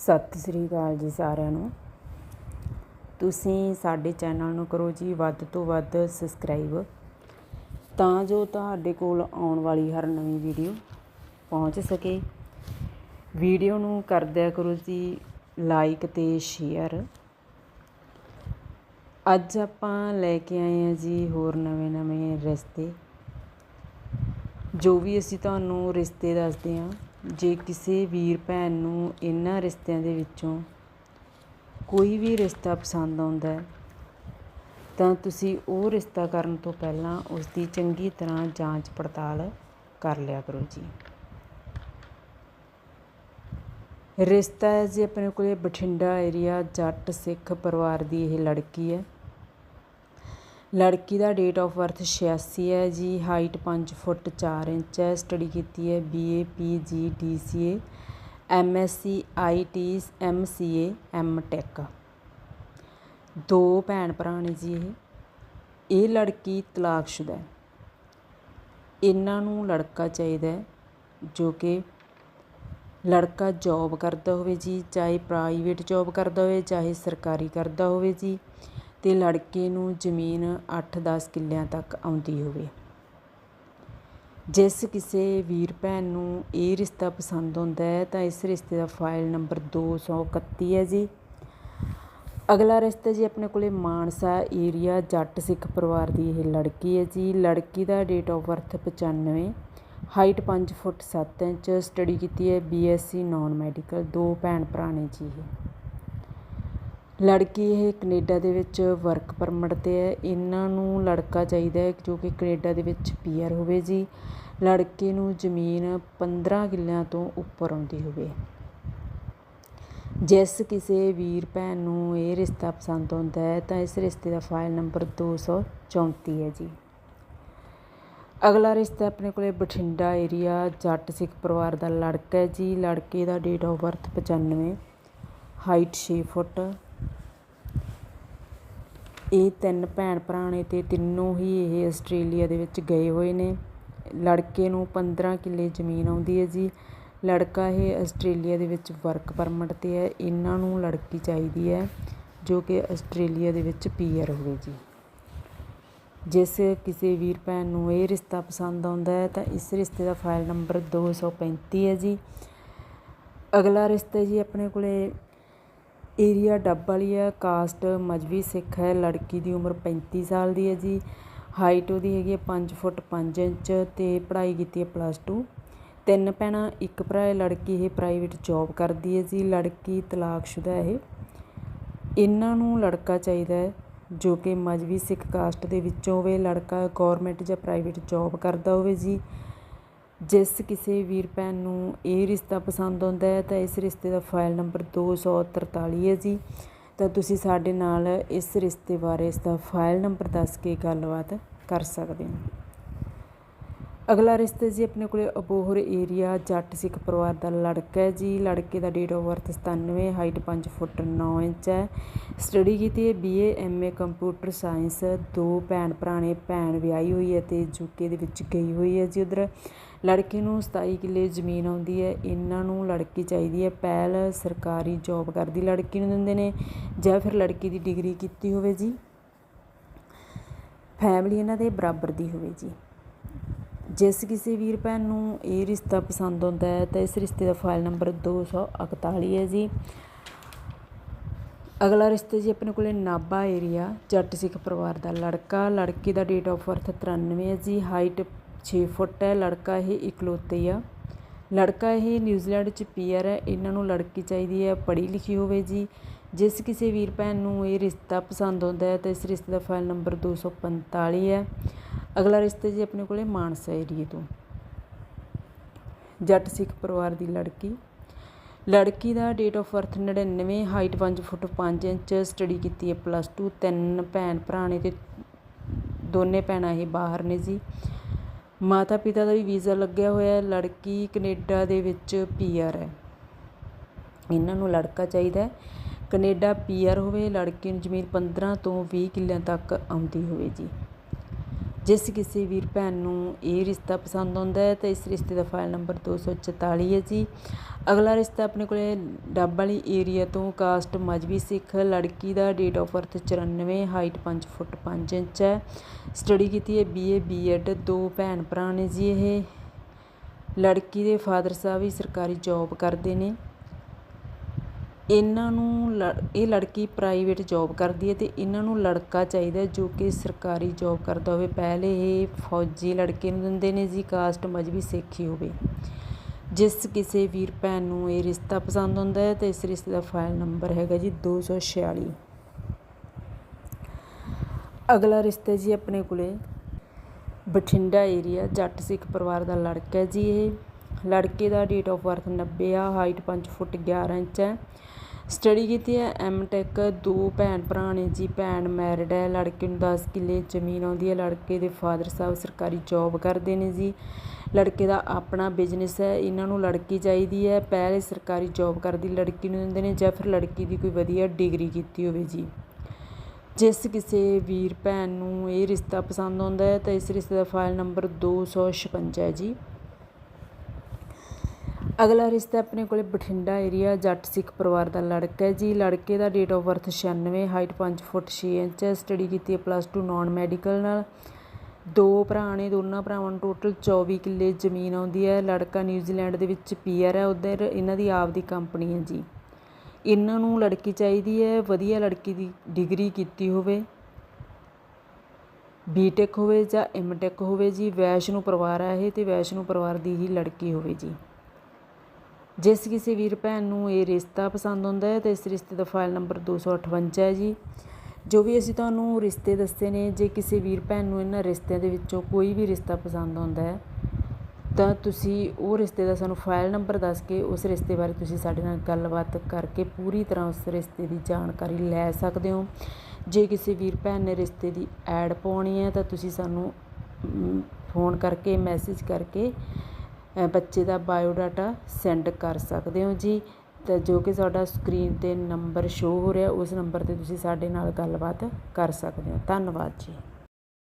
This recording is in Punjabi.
ਸਤਿ ਸ੍ਰੀ ਅਕਾਲ ਜੀ ਸਾਰਿਆਂ ਨੂੰ। ਤੁਸੀਂ ਸਾਡੇ ਚੈਨਲ ਨੂੰ ਕਰੋ ਜੀ ਵੱਧ ਤੋਂ ਵੱਧ ਸਬਸਕ੍ਰਾਈਬ। ਤਾਂ ਜੋ ਤੁਹਾਡੇ ਕੋਲ ਆਉਣ ਵਾਲੀ ਹਰ ਨਵੀਂ ਵੀਡੀਓ ਪਹੁੰਚ ਸਕੇ। ਵੀਡੀਓ ਨੂੰ ਕਰ ਦਿਆ ਕਰੋ ਜੀ ਲਾਈਕ ਤੇ ਸ਼ੇਅਰ। ਅੱਜ ਆਪਾਂ ਲੈ ਕੇ ਆਏ ਹਾਂ ਜੀ ਹੋਰ ਨਵੇਂ ਨਵੇਂ ਰਿਸ਼ਤੇ। ਜੋ ਵੀ ਅਸੀਂ ਤੁਹਾਨੂੰ ਰਿਸ਼ਤੇ ਦੱਸਦੇ ਹਾਂ ਜੇ ਕਿਸੇ ਵੀਰ ਭੈਣ ਨੂੰ ਇਹਨਾਂ ਰਿਸ਼ਤਿਆਂ ਦੇ ਵਿੱਚੋਂ ਕੋਈ ਵੀ ਰਿਸ਼ਤਾ ਪਸੰਦ ਆਉਂਦਾ ਹੈ, ਤਾਂ ਤੁਸੀਂ ਉਹ ਰਿਸ਼ਤਾ ਕਰਨ ਤੋਂ ਪਹਿਲਾਂ ਉਸ ਦੀ ਚੰਗੀ ਤਰ੍ਹਾਂ ਜਾਂਚ ਪੜਤਾਲ ਕਰ ਲਿਆ ਕਰੋ ਜੀ। ਰਿਸ਼ਤਾ ਹੈ ਜੀ ਆਪਣੇ ਕੋਲੇ ਬਠਿੰਡਾ ਏਰੀਆ ਜੱਟ ਸਿੱਖ ਪਰਿਵਾਰ ਦੀ ਇਹ ਲੜਕੀ ਹੈ। ਲੜਕੀ ਦਾ ਡੇਟ ਆਫ ਬਰਥ 86 ਹੈ ਜੀ ਹਾਈਟ ਪੰਜ ਫੁੱਟ ਚਾਰ ਇੰਚ ਹੈ ਸਟੱਡੀ ਕੀਤੀ ਹੈ B A P G D C A M S C I PG DCA C A MCA MTech ਦੋ ਭੈਣ ਭਰਾ ਨੇ ਜੀ ਇਹ। ਇਹ ਲੜਕੀ ਤਲਾਕਸ਼ੁਦਾ ਹੈ। ਇਹਨਾਂ ਨੂੰ ਲੜਕਾ ਚਾਹੀਦਾ ਜੋ ਕਿ ਲੜਕਾ ਜੌਬ ਕਰਦਾ ਹੋਵੇ ਜੀ, ਚਾਹੇ ਪ੍ਰਾਈਵੇਟ ਜੌਬ ਕਰਦਾ ਹੋਵੇ, ਚਾਹੇ ਸਰਕਾਰੀ ਕਰਦਾ ਹੋਵੇ ਜੀ। ਅਤੇ ਲੜਕੇ ਨੂੰ ਜ਼ਮੀਨ 8-10 ਕਿੱਲਿਆਂ ਤੱਕ ਆਉਂਦੀ ਹੋਵੇ। ਜਿਸ ਕਿਸੇ ਵੀਰ ਭੈਣ ਨੂੰ ਇਹ ਰਿਸ਼ਤਾ ਪਸੰਦ ਆਉਂਦਾ ਹੈ, ਤਾਂ ਇਸ ਰਿਸ਼ਤੇ ਦਾ ਫਾਈਲ ਨੰਬਰ 231 ਹੈ ਜੀ। ਅਗਲਾ ਰਿਸ਼ਤਾ ਜੀ ਆਪਣੇ ਕੋਲੇ ਮਾਨਸਾ ਏਰੀਆ ਜੱਟ ਸਿੱਖ ਪਰਿਵਾਰ ਦੀ ਇਹ ਲੜਕੀ ਹੈ ਜੀ। ਲੜਕੀ ਦਾ date of birth 95 height 5 foot 7 inch study ਕੀਤੀ ਹੈ ਬੀਐਸਸੀ ਨਾਨ ਮੈਡੀਕਲ ਦੋ ਭੈਣ ਭਰਾ ਨੇ ਜੀ ਇਹ। ਲੜਕੀ ਇਹ ਕਨੇਡਾ ਦੇ ਵਿੱਚ ਵਰਕ ਪਰਮਿਟ 'ਤੇ ਹੈ। ਇਹਨਾਂ ਨੂੰ ਲੜਕਾ ਚਾਹੀਦਾ ਹੈ ਜੋ ਕਿ ਕਨੇਡਾ ਦੇ ਵਿੱਚ ਪੀਆਰ ਹੋਵੇ ਜੀ। ਲੜਕੇ ਨੂੰ ਜ਼ਮੀਨ 15 ਕਿੱਲਿਆਂ ਤੋਂ ਉੱਪਰ ਆਉਂਦੀ ਹੋਵੇ। ਜਿਸ ਕਿਸੇ ਵੀਰ ਭੈਣ ਨੂੰ ਇਹ ਰਿਸ਼ਤਾ ਪਸੰਦ ਆਉਂਦਾ ਹੈ, ਤਾਂ ਇਸ ਰਿਸ਼ਤੇ ਦਾ ਫਾਈਲ ਨੰਬਰ 234 ਹੈ ਜੀ। ਅਗਲਾ ਰਿਸ਼ਤਾ ਆਪਣੇ ਕੋਲੇ ਬਠਿੰਡਾ ਏਰੀਆ ਜੱਟ ਸਿੱਖ ਪਰਿਵਾਰ ਦਾ ਲੜਕਾ ਹੈ ਜੀ। ਲੜਕੇ ਦਾ date of birth 95 height 6 foot ਇਹ ਤਿੰਨ ਭੈਣ ਭਰਾ ਨੇ ਅਤੇ ਤਿੰਨੋਂ ਹੀ ਇਹ ਆਸਟ੍ਰੇਲੀਆ ਦੇ ਵਿੱਚ ਗਏ ਹੋਏ ਨੇ। ਲੜਕੇ ਨੂੰ 15 ਕਿੱਲੇ ਜ਼ਮੀਨ ਆਉਂਦੀ ਹੈ ਜੀ। ਲੜਕਾ ਇਹ ਆਸਟ੍ਰੇਲੀਆ ਦੇ ਵਿੱਚ ਵਰਕ ਪਰਮਿਟ 'ਤੇ ਹੈ। ਇਹਨਾਂ ਨੂੰ ਲੜਕੀ ਚਾਹੀਦੀ ਹੈ ਜੋ ਕਿ ਆਸਟ੍ਰੇਲੀਆ ਦੇ ਵਿੱਚ ਪੀਆਰ ਹੋਵੇ ਜੀ। ਜਿਸ ਕਿਸੇ ਵੀਰ ਭੈਣ ਨੂੰ ਇਹ ਰਿਸ਼ਤਾ ਪਸੰਦ ਆਉਂਦਾ ਹੈ ਤਾਂ ਇਸ ਰਿਸ਼ਤੇ ਦਾ ਫਾਈਲ ਨੰਬਰ 235 ਹੈ ਜੀ। ਅਗਲਾ ਰਿਸ਼ਤਾ ਜੀ ਆਪਣੇ ਕੋਲੇ ਏਰੀਆ ਡੱਬ ਵਾਲੀ ਆ ਕਾਸਟ ਮਜਬੀ ਸਿੱਖ ਹੈ, ਲੜਕੀ ਦੀ ਉਮਰ 35 ਸਾਲ ਦੀ ਹੈ ਜੀ, ਹਾਈਟ ਉਹਦੀ ਹੈਗੀ ਹੈ 5 ਫੁੱਟ 5 ਇੰਚ ਤੇ ਪੜ੍ਹਾਈ ਕੀਤੀ ਹੈ ਪਲੱਸ 2 ਤਿੰਨ ਭੈਣਾਂ, ਇੱਕ ਭਰਾ ਹੈ, ਲੜਕੀ ਇਹ ਪ੍ਰਾਈਵੇਟ ਜੌਬ ਕਰਦੀ ਹੈ ਜੀ, ਲੜਕੀ ਤਲਾਕਸ਼ੁਦਾ ਇਹ। ਇਹਨਾਂ ਨੂੰ ਲੜਕਾ ਚਾਹੀਦਾ ਹੈ, ਜੋ ਕਿ ਮਜਬੀ ਸਿੱਖ ਕਾਸਟ ਦੇ ਵਿੱਚੋਂ ਹੋਵੇ, ਲੜਕਾ ਗਵਰਨਮੈਂਟ ਜਾਂ ਪ੍ਰਾਈਵੇਟ ਜੌਬ ਕਰਦਾ ਹੋਵੇ ਜੀ। ਜਿਸ ਕਿਸੇ ਵੀਰ ਭੈਣ ਨੂੰ ਇਹ ਰਿਸ਼ਤਾ ਪਸੰਦ ਆਉਂਦਾ ਹੈ, ਤਾਂ ਇਸ ਰਿਸ਼ਤੇ ਦਾ ਫਾਈਲ ਨੰਬਰ 243 ਹੈ ਜੀ। ਤਾਂ ਤੁਸੀਂ ਸਾਡੇ ਨਾਲ ਇਸ ਰਿਸ਼ਤੇ ਬਾਰੇ ਇਸ ਦਾ ਫਾਈਲ ਨੰਬਰ ਦੱਸ ਕੇ ਗੱਲਬਾਤ ਕਰ ਸਕਦੇ ਹੋ। ਅਗਲਾ ਰਿਸ਼ਤਾ ਜੀ ਆਪਣੇ ਕੋਲੇ ਅਬੋਹਰ ਏਰੀਆ, ਜੱਟ ਸਿੱਖ ਪਰਿਵਾਰ ਦਾ ਲੜਕਾ ਹੈ ਜੀ। ਲੜਕੇ ਦਾ date of birth 97 height 5 foot 9 inch ਹੈ। ਸਟੱਡੀ ਕੀਤੀ ਹੈ ਬੀਏ ਐਮਏ ਕੰਪਿਊਟਰ ਸਾਇੰਸ ਦੋ ਭੈਣ ਭਰਾ ਨੇ ਭੈਣ ਵਿਆਹੀ ਹੋਈ ਹੈ ਤੇ ਯੂਕੇ ਦੇ ਵਿੱਚ ਗਈ ਹੋਈ ਹੈ ਜੀ ਉਧਰ। ਲੜਕੇ ਨੂੰ 27 ਕਿੱਲੇ ਜ਼ਮੀਨ ਆਉਂਦੀ ਹੈ। ਇਹਨਾਂ ਨੂੰ ਲੜਕੀ ਚਾਹੀਦੀ ਹੈ। ਪਹਿਲ ਸਰਕਾਰੀ ਜੌਬ ਕਰਦੀ ਲੜਕੀ ਨੂੰ ਦਿੰਦੇ ਨੇ ਜਾਂ ਫਿਰ ਲੜਕੀ ਦੀ ਡਿਗਰੀ ਕੀਤੀ ਹੋਵੇ ਜੀ। ਫੈਮਿਲੀ ਇਹਨਾਂ ਦੇ ਬਰਾਬਰ ਦੀ ਹੋਵੇ ਜੀ। ਜਿਸ ਕਿਸੇ ਵੀਰ ਭੈਣ ਨੂੰ ਇਹ ਰਿਸ਼ਤਾ ਪਸੰਦ ਆਉਂਦਾ ਹੈ, ਤਾਂ ਇਸ ਰਿਸ਼ਤੇ ਦਾ ਫਾਈਲ ਨੰਬਰ 241 ਹੈ ਜੀ। ਅਗਲਾ ਰਿਸ਼ਤਾ ਜੀ ਆਪਣੇ ਕੋਲੇ ਨਾਬਾ ਏਰੀਆ ਜੱਟ ਸਿੱਖ ਪਰਿਵਾਰ ਦਾ ਲੜਕਾ। ਲੜਕੀ ਦਾ ਡੇਟ ਆਫ ਬਰਥ 93 ਹੈ ਜੀ ਹਾਈਟ 6 ਫੁੱਟ ਹੈ, ਲੜਕਾ ਇਹ ਇਕਲੌਤੇ ਆ। ਲੜਕਾ ਇਹ ਨਿਊਜ਼ੀਲੈਂਡ ਚ ਪੀਆਰ ਹੈ, ਇਹਨਾਂ ਨੂੰ ਲੜਕੀ ਚਾਹੀਦੀ ਹੈ, ਪੜ੍ਹੀ ਲਿਖੀ ਹੋਵੇ ਜੀ। ਜਿਸ ਕਿਸੇ ਵੀਰ ਭੈਣ ਨੂੰ ਇਹ ਰਿਸ਼ਤਾ ਪਸੰਦ ਆਉਂਦਾ ਹੈ, ਤਾਂ ਇਸ ਰਿਸ਼ਤੇ ਦਾ ਫਾਈਲ ਨੰਬਰ 245 ਹੈ। ਅਗਲਾ ਰਿਸ਼ਤਾ ਜੀ ਆਪਣੇ ਕੋਲੇ ਮਾਨਸਾ ਏਰੀਏ ਤੋਂ। ਜੱਟ ਸਿੱਖ ਪਰਿਵਾਰ ਦੀ ਲੜਕੀ। ਲੜਕੀ ਦਾ date of birth 99 height 5 foot 5 inch study ਕੀਤੀ ਹੈ ਪਲੱਸ 2 ਤਿੰਨ ਭੈਣ ਭਰਾ ਨੇ ਤੇ ਦੋਨੇ ਭੈਣਾਂ ਇਹ ਬਾਹਰ ਨੇ ਜੀ। ਮਾਤਾ ਪਿਤਾ ਦਾ ਵੀ ਵੀਜ਼ਾ ਲੱਗਿਆ ਹੋਇਆ ਹੈ, ਲੜਕੀ ਕੈਨੇਡਾ ਦੇ ਵਿੱਚ ਪੀਆਰ ਹੈ। ਇਹਨਾਂ ਨੂੰ ਲੜਕਾ ਚਾਹੀਦਾ ਹੈ। ਕੈਨੇਡਾ ਪੀਆਰ ਹੋਵੇ, ਲੜਕੀ ਨੂੰ ਜ਼ਮੀਨ 15 ਤੋਂ 20 ਕਿੱਲਿਆਂ ਤੱਕ ਆਉਂਦੀ ਹੋਵੇ ਜੀ। ਜਿਸ ਕਿਸੇ ਵੀਰ ਭੈਣ ਨੂੰ ਇਹ ਰਿਸ਼ਤਾ ਪਸੰਦ ਆਉਂਦਾ ਹੈ, ਤਾਂ ਇਸ ਰਿਸ਼ਤੇ ਦਾ ਫਾਈਲ ਨੰਬਰ 244 ਹੈ ਜੀ। ਅਗਲਾ ਰਿਸ਼ਤਾ ਆਪਣੇ ਕੋਲੇ ਡੱਬ ਵਾਲੀ ਏਰੀਆ ਤੋਂ ਕਾਸਟ ਮਜਬੀ ਸਿੱਖ, ਲੜਕੀ ਦਾ date of birth 94 height 5 foot 5 inch ਹੈ। ਸਟੱਡੀ ਕੀਤੀ ਹੈ ਬੀਏ ਬੀਐਡ ਦੋ ਭੈਣ ਭਰਾ ਨੇ ਜੀ ਇਹ। ਲੜਕੀ ਦੇ ਫਾਦਰ ਸਾਹਿਬ ਵੀ ਸਰਕਾਰੀ ਜੌਬ ਕਰਦੇ ਨੇ। ਇਹਨਾਂ ਨੂੰ ਲੜ- ਇਹ ਲੜਕੀ ਪ੍ਰਾਈਵੇਟ ਜੋਬ ਕਰਦੀ ਹੈ ਅਤੇ ਇਹਨਾਂ ਨੂੰ ਲੜਕਾ ਚਾਹੀਦਾ ਜੋ ਕਿ ਸਰਕਾਰੀ ਜੋਬ ਕਰਦਾ ਹੋਵੇ। ਪਹਿਲੇ ਇਹ ਫੌਜੀ ਲੜਕੇ ਨੂੰ ਦਿੰਦੇ ਨੇ ਜੀ ਕਾਸਟ ਮਜਬੀ ਸਿੱਖ ਹੀ ਹੋਵੇ। ਜਿਸ ਕਿਸੇ ਵੀਰ ਭੈਣ ਨੂੰ ਇਹ ਰਿਸ਼ਤਾ ਪਸੰਦ ਹੁੰਦਾ ਹੈ ਤੇ ਇਸ ਰਿਸ਼ਤੇ ਦਾ ਫਾਈਲ ਨੰਬਰ ਹੈਗਾ ਜੀ 246 ਅਗਲਾ ਰਿਸ਼ਤਾ ਜੀ ਆਪਣੇ ਕੋਲੇ ਬਠਿੰਡਾ ਏਰੀਆ ਜੱਟ ਸਿੱਖ ਪਰਿਵਾਰ ਦਾ ਲੜਕਾ ਹੈ ਜੀ ਇਹ। ਲੜਕੇ ਦਾ ਡੇਟ ਆਫ ਬਰਥ 90 ਆ ਹਾਈਟ 5 ਫੁੱਟ 11 ਇੰਚ ਹੈ। ਸਟੱਡੀ ਕੀਤੀ ਹੈ ਐਮ ਟੈਕ ਦੋ ਭੈਣ ਭਰਾ ਨੇ ਜੀ, ਭੈਣ ਮੈਰਿਡ ਹੈ, ਲੜਕੇ ਨੂੰ 10 ਕਿੱਲੇ ਜ਼ਮੀਨ ਆਉਂਦੀ ਹੈ, ਲੜਕੇ ਦੇ ਫਾਦਰ ਸਾਹਿਬ ਸਰਕਾਰੀ ਜੌਬ ਕਰਦੇ ਨੇ ਜੀ। ਲੜਕੇ ਦਾ ਆਪਣਾ ਬਿਜ਼ਨਸ ਹੈ, ਇਹਨਾਂ ਨੂੰ ਲੜਕੀ ਚਾਹੀਦੀ ਹੈ, ਪਹਿਲੇ ਸਰਕਾਰੀ ਜੌਬ ਕਰਦੀ ਲੜਕੀ ਨੂੰ ਦਿੰਦੇ ਨੇ ਜਾਂ ਫਿਰ ਲੜਕੀ ਦੀ ਕੋਈ ਵਧੀਆ ਡਿਗਰੀ ਕੀਤੀ ਹੋਵੇ ਜੀ। ਜਿਸ ਕਿਸੇ ਵੀਰ ਭੈਣ ਨੂੰ ਇਹ ਰਿਸ਼ਤਾ ਪਸੰਦ ਆਉਂਦਾ ਹੈ, ਤਾਂ ਇਸ ਰਿਸ਼ਤੇ ਦਾ ਫਾਈਲ ਨੰਬਰ 256 ਹੈ ਜੀ। ਅਗਲਾ ਰਿਸ਼ਤਾ ਆਪਣੇ ਕੋਲੇ ਬਠਿੰਡਾ ਏਰੀਆ ਜੱਟ ਸਿੱਖ ਪਰਿਵਾਰ ਦਾ ਲੜਕਾ ਹੈ ਜੀ। ਲੜਕੇ ਦਾ date of birth 96 height 5 foot 6 inch ਹੈ। ਸਟੱਡੀ ਕੀਤੀ ਹੈ ਪਲੱਸ 2 ਨਾਨ ਮੈਡੀਕਲ ਨਾਲ। ਦੋ ਭਰਾ ਨੇ, ਦੋਨਾਂ ਭਰਾਵਾਂ ਨੂੰ ਟੋਟਲ 24 ਕਿੱਲੇ ਜ਼ਮੀਨ ਆਉਂਦੀ ਹੈ। ਲੜਕਾ ਨਿਊਜ਼ੀਲੈਂਡ ਦੇ ਵਿੱਚ ਪੀਆਰ ਹੈ। ਉਧਰ ਇਹਨਾਂ ਦੀ ਆਪ ਦੀ ਕੰਪਨੀ ਹੈ ਜੀ। ਇਹਨਾਂ ਨੂੰ ਲੜਕੀ ਚਾਹੀਦੀ ਹੈ। ਵਧੀਆ ਲੜਕੀ ਦੀ ਡਿਗਰੀ ਕੀਤੀ ਹੋਵੇ। ਬੀਟੈਕ ਹੋਵੇ ਜਾਂ ਐਮਟੈਕ ਹੋਵੇ ਜੀ। ਵੈਸ਼ਨੂ ਪਰਿਵਾਰ ਹੈ ਇਹ ਤੇ ਵੈਸ਼ਨੂ ਪਰਿਵਾਰ ਦੀ ਹੀ ਲੜਕੀ ਹੋਵੇ ਜੀ। ਜਿਸ ਕਿਸੇ ਵੀਰ ਭੈਣ ਨੂੰ ਇਹ ਰਿਸ਼ਤਾ ਪਸੰਦ ਆਉਂਦਾ ਹੈ, ਤਾਂ ਇਸ ਰਿਸ਼ਤੇ ਦਾ ਫਾਈਲ ਨੰਬਰ 258 ਹੈ ਜੀ। ਜੋ ਵੀ ਅਸੀਂ ਤੁਹਾਨੂੰ ਰਿਸ਼ਤੇ ਦੱਸੇ ਨੇ, ਜੇ ਕਿਸੇ ਵੀਰ ਭੈਣ ਨੂੰ ਇਹਨਾਂ ਰਿਸ਼ਤਿਆਂ ਦੇ ਵਿੱਚੋਂ ਕੋਈ ਵੀ ਰਿਸ਼ਤਾ ਪਸੰਦ ਆਉਂਦਾ ਹੈ, ਤਾਂ ਤੁਸੀਂ ਉਹ ਰਿਸ਼ਤੇ ਦਾ ਸਾਨੂੰ ਫਾਈਲ ਨੰਬਰ ਦੱਸ ਕੇ ਉਸ ਰਿਸ਼ਤੇ ਬਾਰੇ ਤੁਸੀਂ ਸਾਡੇ ਨਾਲ ਗੱਲਬਾਤ ਕਰਕੇ ਪੂਰੀ ਤਰ੍ਹਾਂ ਉਸ ਰਿਸ਼ਤੇ ਦੀ ਜਾਣਕਾਰੀ ਲੈ ਸਕਦੇ ਹੋ। ਜੇ ਕਿਸੇ ਵੀਰ ਭੈਣ ਨੇ ਰਿਸ਼ਤੇ ਦੀ ਐਡ ਪਾਉਣੀ ਹੈ, ਤਾਂ ਤੁਸੀਂ ਸਾਨੂੰ ਫੋਨ ਕਰਕੇ ਮੈਸੇਜ ਕਰਕੇ ਬੱਚੇ ਦਾ ਬਾਇਓਡਾਟਾ ਸੈਂਡ ਕਰ ਸਕਦੇ ਹੋ ਜੀ। ਤਾਂ ਜੋ ਕਿ ਸਾਡਾ ਸਕਰੀਨ ਤੇ ਨੰਬਰ ਸ਼ੋ ਹੋ ਰਿਹਾ, ਉਸ ਨੰਬਰ ਤੇ ਤੁਸੀਂ ਸਾਡੇ ਨਾਲ ਗੱਲਬਾਤ ਕਰ ਸਕਦੇ ਹੋ। ਧੰਨਵਾਦ ਜੀ।